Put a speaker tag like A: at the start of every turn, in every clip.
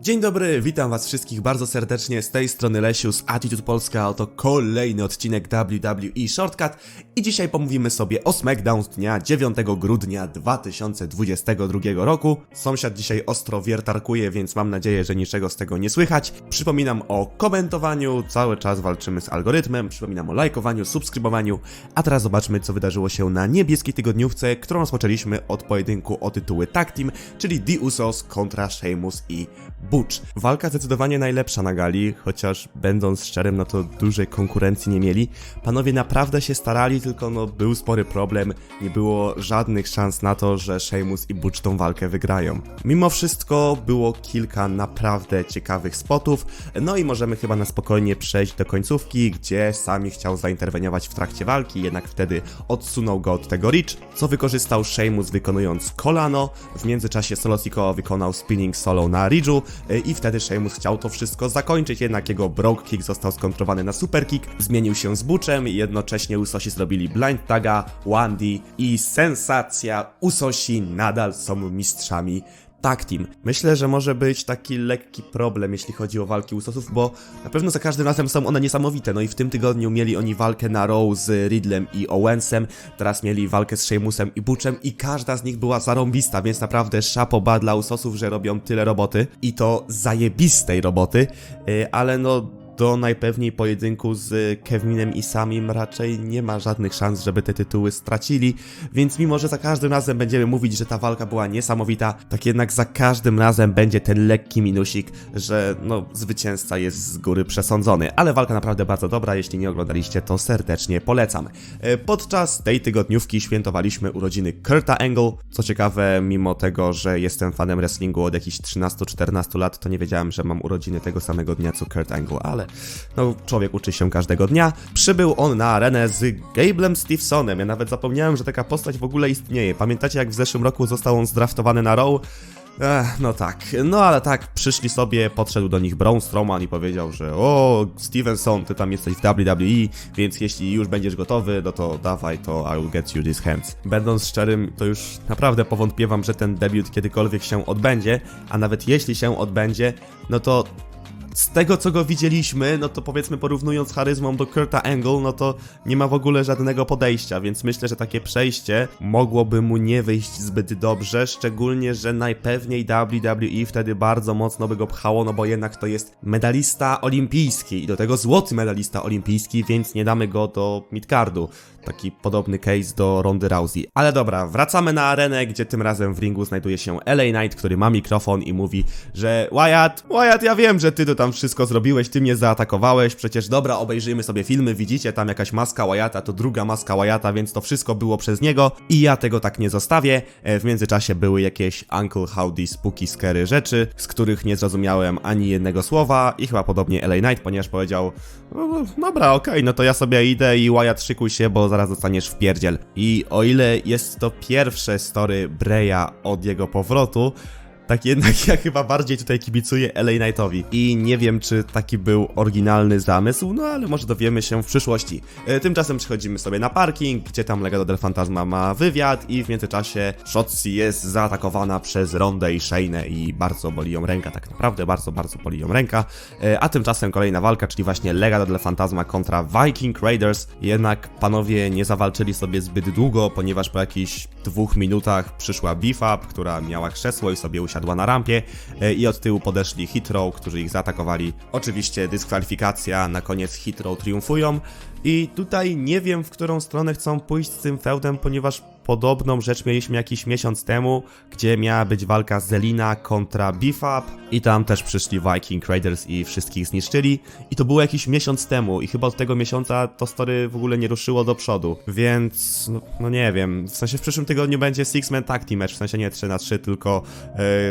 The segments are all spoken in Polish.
A: Dzień dobry, witam was wszystkich bardzo serdecznie. Z tej strony Lesiu z Attitude Polska, oto kolejny odcinek WWE Shortcut. I dzisiaj pomówimy sobie o SmackDown z dnia 9 grudnia 2022 roku. Sąsiad dzisiaj ostro wiertarkuje, więc mam nadzieję, że niczego z tego nie słychać. Przypominam o komentowaniu, cały czas walczymy z algorytmem, przypominam o lajkowaniu, subskrybowaniu, a teraz zobaczmy co wydarzyło się na niebieskiej tygodniówce, którą rozpoczęliśmy od pojedynku o tytuły Tag Team, czyli The Usos kontra Sheamus i Butch. Walka zdecydowanie najlepsza na gali, chociaż będąc szczerym, no to dużej konkurencji nie mieli. Panowie naprawdę się starali, tylko no był spory problem, nie było żadnych szans na to, że Sheamus i Butch tą walkę wygrają. Mimo wszystko było kilka naprawdę ciekawych spotów, no i możemy chyba na spokojnie przejść do końcówki, gdzie sami chciał zainterweniować w trakcie walki, jednak wtedy odsunął go od tego Rich, co wykorzystał Sheamus wykonując kolano, w międzyczasie Solo Sikoa wykonał spinning solo na Ridge'u i wtedy Sheamus chciał to wszystko zakończyć, jednak jego broke kick został skontrowany na super kick, zmienił się z Butchem i jednocześnie Usosi zrobili blind taga, Wandy i sensacja, Usosi nadal są mistrzami tag team. Myślę, że może być taki lekki problem, jeśli chodzi o walki Usosów, bo na pewno za każdym razem są one niesamowite. No i w tym tygodniu mieli oni walkę na Raw z Riddlem i Owensem, teraz mieli walkę z Sheamusem i Butchem i każda z nich była zarąbista, więc naprawdę szapoba dla Usosów, że robią tyle roboty i to zajebistej roboty, yy, ale no do najpewniej pojedynku z Kevinem i Samim raczej nie ma żadnych szans, żeby te tytuły stracili, więc mimo, że za każdym razem będziemy mówić, że ta walka była niesamowita, tak jednak za każdym razem będzie ten lekki minusik, że no zwycięzca jest z góry przesądzony, ale walka naprawdę bardzo dobra, jeśli nie oglądaliście, to serdecznie polecam. E, Podczas tej tygodniówki świętowaliśmy urodziny Kurta Angle, co ciekawe, mimo tego, że jestem fanem wrestlingu od jakichś 13-14 lat, to nie wiedziałem, że mam urodziny tego samego dnia co Kurt Angle, ale no, człowiek uczy się każdego dnia. Przybył on na arenę z Gablem Stevesonem. Ja nawet zapomniałem, że taka postać w ogóle istnieje. Pamiętacie, jak w zeszłym roku został on zdraftowany na Raw? Ech, no tak, no ale tak, przyszli sobie, podszedł do nich Braun Strowman i powiedział, że o, Stevenson, ty tam jesteś w WWE, więc jeśli już będziesz gotowy, no to dawaj, to I will get you these hands. Będąc szczerym, to już naprawdę powątpiewam, że ten debiut kiedykolwiek się odbędzie, a nawet jeśli się odbędzie, no to z tego co go widzieliśmy, no to powiedzmy porównując charyzmą do Kurta Angle, no to nie ma w ogóle żadnego podejścia, więc myślę, że takie przejście mogłoby mu nie wyjść zbyt dobrze, szczególnie, że najpewniej WWE wtedy bardzo mocno by go pchało, no bo jednak to jest medalista olimpijski i do tego złoty medalista olimpijski, więc nie damy go do midcardu. Taki podobny case do Rondy Rousey. Ale dobra, wracamy na arenę, gdzie tym razem w ringu znajduje się LA Knight, który ma mikrofon i mówi, że Wyatt, Wyatt, ja wiem, że ty to tam wszystko zrobiłeś, ty mnie zaatakowałeś, przecież dobra, obejrzyjmy sobie filmy, widzicie, tam jakaś maska Wyatta, to druga maska Wyatta, więc to wszystko było przez niego i ja tego tak nie zostawię. E, W międzyczasie były jakieś Uncle Howdy spooky scary rzeczy, z których nie zrozumiałem ani jednego słowa i chyba podobnie LA Knight, ponieważ powiedział, no, no, dobra, okej, no to ja sobie idę i Wyatt szykuj się, bo zaraz dostaniesz w pierdziel. I o ile jest to pierwsze story Breya od jego powrotu, tak jednak ja chyba bardziej tutaj kibicuję LA Knightowi i nie wiem czy taki był oryginalny zamysł, no ale może dowiemy się w przyszłości. E, Tymczasem przechodzimy sobie na parking, gdzie tam Legado del Fantasma ma wywiad i w międzyczasie Shotzi jest zaatakowana przez Rondę i Shayne i bardzo boli ją ręka, tak naprawdę bardzo, bardzo boli ją ręka. E, A tymczasem kolejna walka, czyli właśnie Legado del Fantasma kontra Viking Raiders. Jednak panowie nie zawalczyli sobie zbyt długo, ponieważ po jakichś dwóch minutach przyszła Up, która miała krzesło i sobie usiadła na rampie e, i od tyłu podeszli Hit Row, którzy ich zaatakowali. Oczywiście dyskwalifikacja, na koniec Hit Row triumfują i tutaj nie wiem w którą stronę chcą pójść z tym feudem, ponieważ podobną rzecz mieliśmy jakiś miesiąc temu, gdzie miała być walka Zelina kontra Up i tam też przyszli Viking Raiders i wszystkich zniszczyli. I to było jakiś miesiąc temu. I chyba od tego miesiąca to story w ogóle nie ruszyło do przodu, więc no, no nie wiem, w sensie w przyszłym tygodniu będzie Six Man Tag Team match, w sensie nie 3 na 3 tylko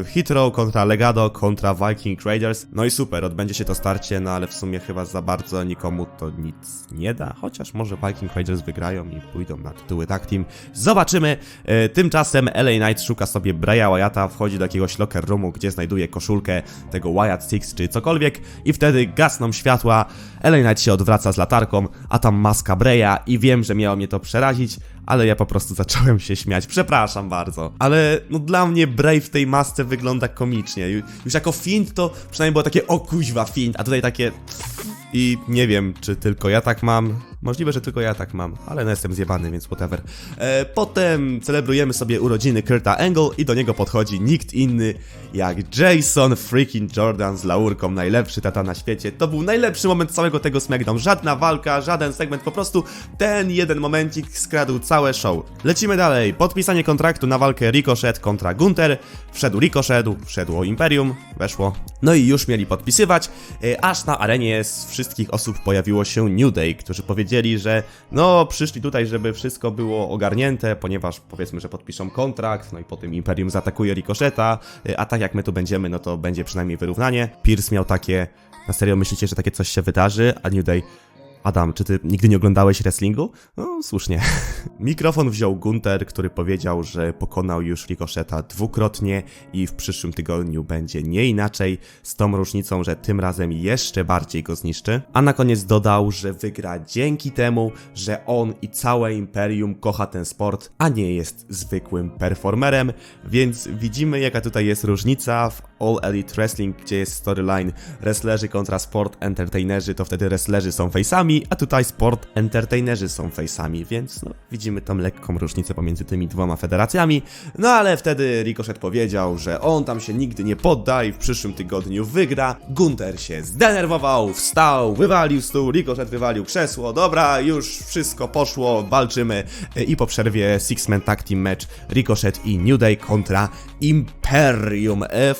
A: e, Hit Row kontra Legado kontra Viking Raiders, no i super, odbędzie się to starcie, no ale w sumie chyba za bardzo nikomu to nic nie da, chociaż może Viking Raiders wygrają i pójdą na tytuły Tag Team, zobaczymy, e, tymczasem LA Knight szuka sobie Braya Wyatta, wchodzi do jakiegoś locker roomu, gdzie znajduje koszulkę tego Wyatt Six czy cokolwiek i wtedy gasną światła, LA Knight się odwraca z latarką, a tam maska Breya i wiem, że miało mnie to przerazić, ale ja po prostu zacząłem się śmiać. Przepraszam bardzo. Ale no dla mnie Brave w tej masce wygląda komicznie. Ju- Już jako fint to przynajmniej było takie o kuźwa fint, a tutaj takie i nie wiem, czy tylko ja tak mam. Możliwe, że tylko ja tak mam, ale no jestem zjebany, więc whatever. E, potem celebrujemy sobie urodziny Kurta Angle i do niego podchodzi nikt inny jak Jason freaking Jordan z laurką, najlepszy tata na świecie. To był najlepszy moment całego tego SmackDown. Żadna walka, żaden segment, po prostu ten jeden momencik skradł całe show. Lecimy dalej. Podpisanie kontraktu na walkę Ricochet kontra Gunter. Wszedł Ricochet, wszedło Imperium, weszło. No i już mieli podpisywać, e, aż na arenie z wszystkich osób pojawiło się New Day, którzy powiedzieli, że no przyszli tutaj, żeby wszystko było ogarnięte, ponieważ powiedzmy, że podpiszą kontrakt, no i potem Imperium zaatakuje Ricocheta, e, a tak jak my tu będziemy, no to będzie przynajmniej wyrównanie. Pierce miał takie, na serio myślicie, że takie coś się wydarzy, a New Day Adam, czy ty nigdy nie oglądałeś wrestlingu? No, słusznie. Mikrofon wziął Gunter, który powiedział, że pokonał już Ricocheta dwukrotnie i w przyszłym tygodniu będzie nie inaczej, z tą różnicą, że tym razem jeszcze bardziej go zniszczy. A na koniec dodał, że wygra dzięki temu, że on i całe Imperium kocha ten sport, a nie jest zwykłym performerem, więc widzimy jaka tutaj jest różnica w All Elite Wrestling, gdzie jest storyline wrestlerzy kontra sport entertainerzy, to wtedy wrestlerzy są face'ami, a tutaj sport entertainerzy są face'ami, więc no, widzimy tam lekką różnicę pomiędzy tymi dwoma federacjami. No ale wtedy Ricochet powiedział, że on tam się nigdy nie podda i w przyszłym tygodniu wygra. Gunter się zdenerwował, wstał, wywalił stół, Ricochet wywalił krzesło, dobra, już wszystko poszło, walczymy i po przerwie Six Man Tag Team Match Ricochet i New Day kontra Imperium. E,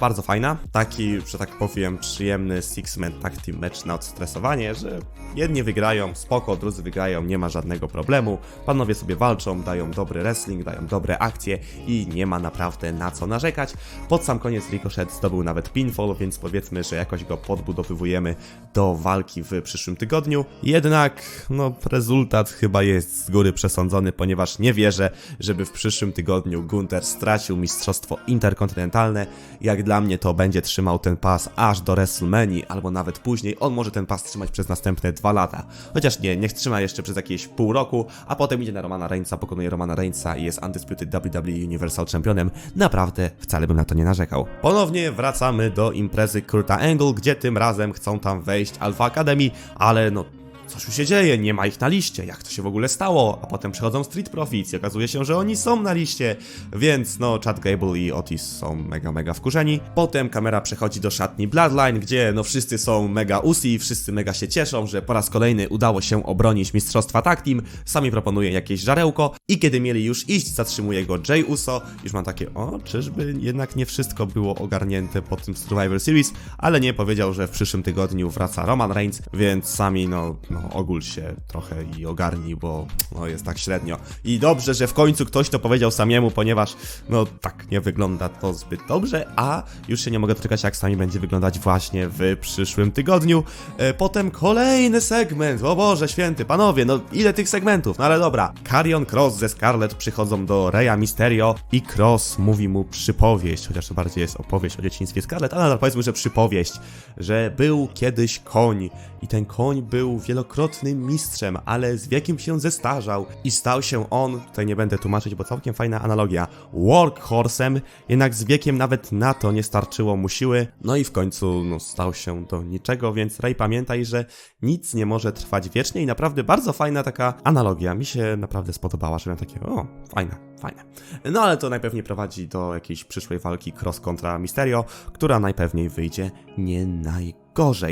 A: Bardzo fajna, taki, że tak powiem, przyjemny Six Man Tag Team Match na odstresowanie, że jedni wygrają, spoko, drudzy wygrają, nie ma żadnego problemu. Panowie sobie walczą, dają dobry wrestling, dają dobre akcje i nie ma naprawdę na co narzekać. Pod sam koniec Ricochet zdobył nawet pinfall, więc powiedzmy, że jakoś go podbudowywujemy do walki w przyszłym tygodniu. Jednak, no, rezultat chyba jest z góry przesądzony, ponieważ nie wierzę, żeby w przyszłym tygodniu Gunter stracił mistrzostwo interkontynentalne. Jak dla mnie to będzie trzymał ten pas aż do WrestleMania, albo nawet później. On może ten pas trzymać przez następne dwa lata. Chociaż nie, niech trzyma jeszcze przez jakieś pół roku, a potem idzie na Romana Reignsa, pokonuje Romana Reignsa i jest Undisputed WWE Universal Championem. Naprawdę wcale bym na to nie narzekał. Ponownie wracamy do imprezy Kurta Angle, gdzie tym razem chcą tam wejść Alpha Academy, ale no Coś tu się dzieje, nie ma ich na liście, jak to się w ogóle stało? A potem przychodzą Street Profits i okazuje się, że oni są na liście, więc no Chad Gable i Otis są mega, mega wkurzeni. Potem kamera przechodzi do szatni Bloodline, gdzie no wszyscy są mega usi, wszyscy mega się cieszą, że po raz kolejny udało się obronić mistrzostwa tag team, sami proponuje jakieś żarełko. I kiedy mieli już iść, zatrzymuje go Jay Uso, już mam takie, o, czyżby jednak nie wszystko było ogarnięte po tym Survivor Series, ale nie powiedział, że w przyszłym tygodniu wraca Roman Reigns, więc sami no, no ogól się trochę i ogarnij, bo no jest tak średnio. I dobrze, że w końcu ktoś to powiedział samiemu, ponieważ no tak nie wygląda to zbyt dobrze, a już się nie mogę doczekać jak sami będzie wyglądać właśnie w przyszłym tygodniu. E, potem kolejny segment, o Boże święty, panowie, no ile tych segmentów, no ale dobra. Carrion Cross ze Scarlett przychodzą do Reya Mysterio i Cross mówi mu przypowieść, chociaż to bardziej jest opowieść o dzieciństwie Scarlett, ale powiedzmy, że przypowieść, że był kiedyś koń i ten koń był wielokrotnym mistrzem, ale z wiekiem się zestarzał i stał się on, tutaj nie będę tłumaczyć, bo całkiem fajna analogia, workhorsem, jednak z wiekiem nawet na to nie starczyło mu siły, no i w końcu no, stał się do niczego, więc Ray pamiętaj, że nic nie może trwać wiecznie i naprawdę bardzo fajna taka analogia, mi się naprawdę spodobała, że miałem takie, o, fajne, fajne. No ale to najpewniej prowadzi do jakiejś przyszłej walki Cross kontra Mysterio, która najpewniej wyjdzie nie najgorzej.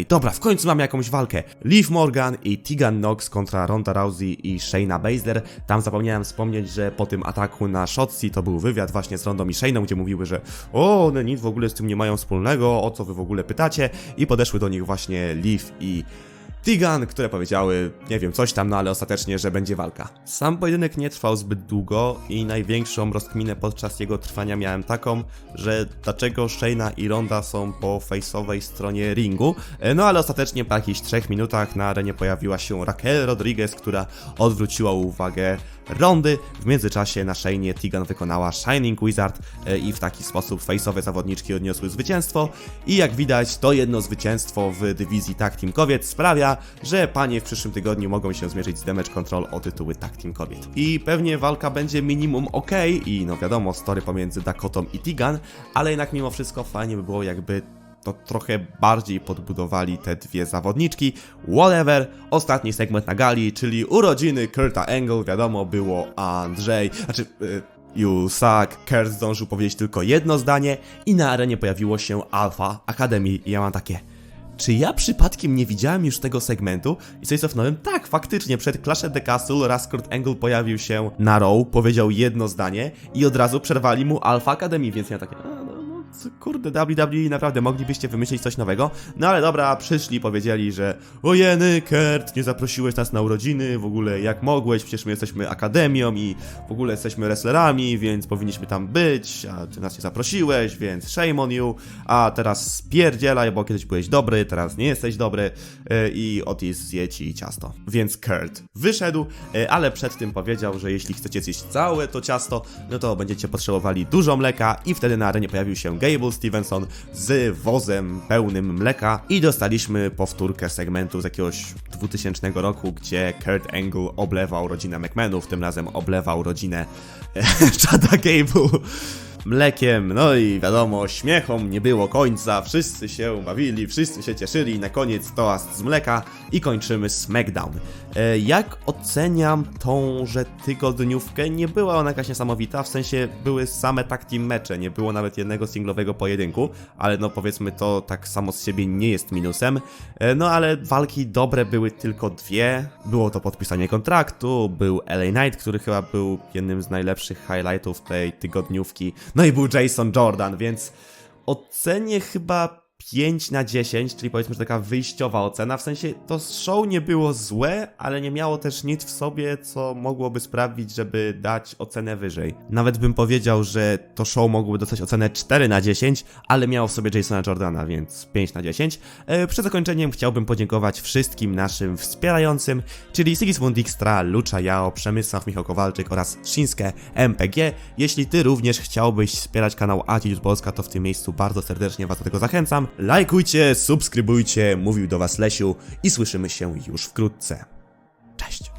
A: Dobra, w końcu mamy jakąś walkę. Liv Morgan i Tegan Knox kontra Ronda Rousey i Shayna Baszler. Tam zapomniałem wspomnieć, że po tym ataku na Shotzi to był wywiad właśnie z Rondą i Shayną, gdzie mówiły, że o, one nic w ogóle z tym nie mają wspólnego, o co wy w ogóle pytacie i podeszły do nich właśnie Liv i Tigan, które powiedziały, nie wiem, coś tam, no ale ostatecznie, że będzie walka. Sam pojedynek nie trwał zbyt długo i największą rozkminę podczas jego trwania miałem taką, że dlaczego Shayna i Ronda są po face'owej stronie ringu, E, no ale ostatecznie po jakichś trzech minutach na arenie pojawiła się Raquel Rodriguez, która odwróciła uwagę rondy. W międzyczasie na Shane'ie Tegan wykonała Shining Wizard e, i w taki sposób face'owe zawodniczki odniosły zwycięstwo. I jak widać, to jedno zwycięstwo w dywizji Tag Team Kobiet sprawia, że panie w przyszłym tygodniu mogą się zmierzyć z Damage Control o tytuły Tag Team Kobiet. I pewnie walka będzie minimum ok i no wiadomo, story pomiędzy Dakotą i Tegan, ale jednak mimo wszystko fajnie by było jakby to trochę bardziej podbudowali te dwie zawodniczki. Whatever, ostatni segment na gali, czyli urodziny Kurta Angle, wiadomo, było Andrzej, znaczy... You suck. Kurt zdążył powiedzieć tylko jedno zdanie i na arenie pojawiło się Alpha Academy i ja mam takie... Czy ja przypadkiem nie widziałem już tego segmentu? I sobie cofnąłem, tak, faktycznie, przed Clash at the Castle raz Kurt Angle pojawił się na row, powiedział jedno zdanie i od razu przerwali mu Alpha Academy, więc ja takie, kurde, WWE, naprawdę moglibyście wymyślić coś nowego? No ale dobra, przyszli, powiedzieli, że ojeny, Kurt, nie zaprosiłeś nas na urodziny, w ogóle jak mogłeś, przecież my jesteśmy akademią i w ogóle jesteśmy wrestlerami, więc powinniśmy tam być, a ty nas nie zaprosiłeś, więc shame on you, a teraz spierdzielaj, bo kiedyś byłeś dobry, teraz nie jesteś dobry yy, i Otis zje ci ciasto. Więc Kurt wyszedł, yy, ale przed tym powiedział, że jeśli chcecie zjeść całe to ciasto, no to będziecie potrzebowali dużo mleka i wtedy na arenie pojawił się Gable Stevenson z wozem pełnym mleka i dostaliśmy powtórkę segmentu z jakiegoś 2000 roku, gdzie Kurt Angle oblewał rodzinę McMahonów, tym razem oblewał rodzinę Chada Gable mlekiem, no i wiadomo, śmiechom nie było końca, wszyscy się bawili, wszyscy się cieszyli na koniec toast z mleka i kończymy SmackDown. E, jak oceniam tą, że tygodniówkę? Nie była ona jakaś niesamowita, w sensie były same tag team mecze, nie było nawet jednego singlowego pojedynku, ale no powiedzmy to tak samo z siebie nie jest minusem. E, no ale walki dobre były tylko dwie, było to podpisanie kontraktu, był LA Knight, który chyba był jednym z najlepszych highlightów tej tygodniówki, no i był Jason Jordan, więc ocenię chyba 5 na 10, czyli powiedzmy, że taka wyjściowa ocena. W sensie to show nie było złe, ale nie miało też nic w sobie, co mogłoby sprawić, żeby dać ocenę wyżej. Nawet bym powiedział, że to show mogłoby dostać ocenę 4 na 10, ale miało w sobie Jasona Jordana, więc 5 na 10. E, przed zakończeniem chciałbym podziękować wszystkim naszym wspierającym, czyli Sigismund Dijkstra, Lucza Jao, Przemysław Michał Kowalczyk oraz Shinsuke MPG. Jeśli ty również chciałbyś wspierać kanał Attitude Polska, to w tym miejscu bardzo serdecznie was do tego zachęcam lajkujcie, subskrybujcie, mówił do was Lesiu i słyszymy się już wkrótce. Cześć!